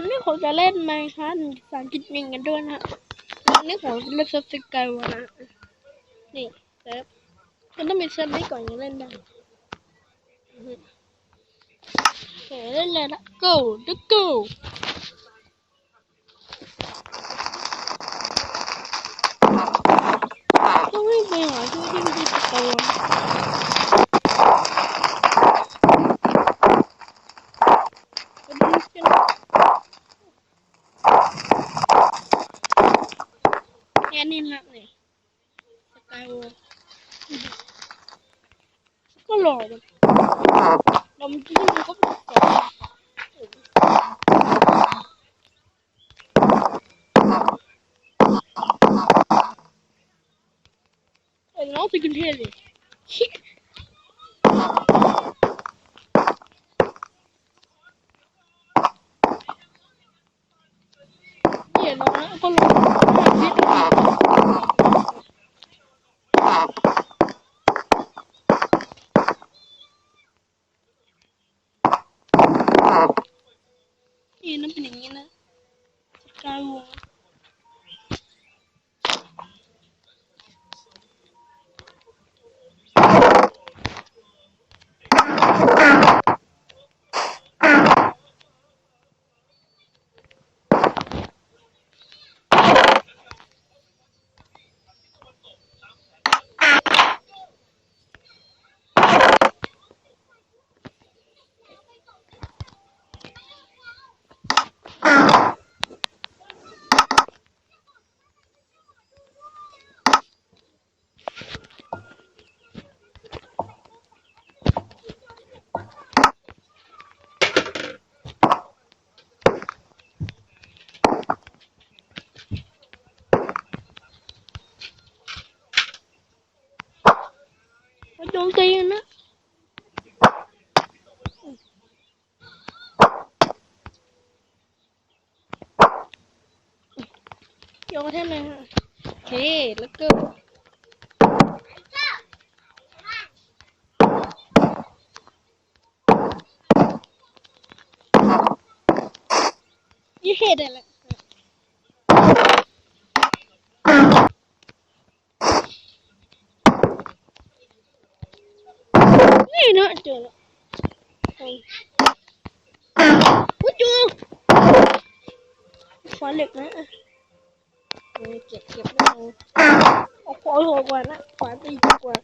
วันนี้ผมจะเล่นไหมค์ครับภาษาอังกฤษยิงกันด้วยนะวันนี้ผมจะเล่นเซิร์ฟสกายวนะนี่เซิร์ฟมันต้องมีเซิร์ฟนี้ก่อนยังเล่นได้อือฮึโอเคเล่นเลยนะ go the go ต้องวิ่งไปหาที่ที่มีตะโกนไปดูกัน แค่นี้นะเนี่สกายวอลก็หล่อมันเรามันที่มันก็แบบสวยเออน้องสกุลเทพเลยชิเดี๋ยวน้องนะก็ลงห้าสิบ นี่นั่นเป็นอย่างนี้นะสกายวอล มาโจมตีกันนะโยนกระ เทศเลยฮะโอแล้วก็ยี่เห็ดอะไรนี่นะเจอแล้ววุ้จูขวาเหล็กนะเก็บเก็บได้เอาเอาหัวกว่านะขวานตีกว่า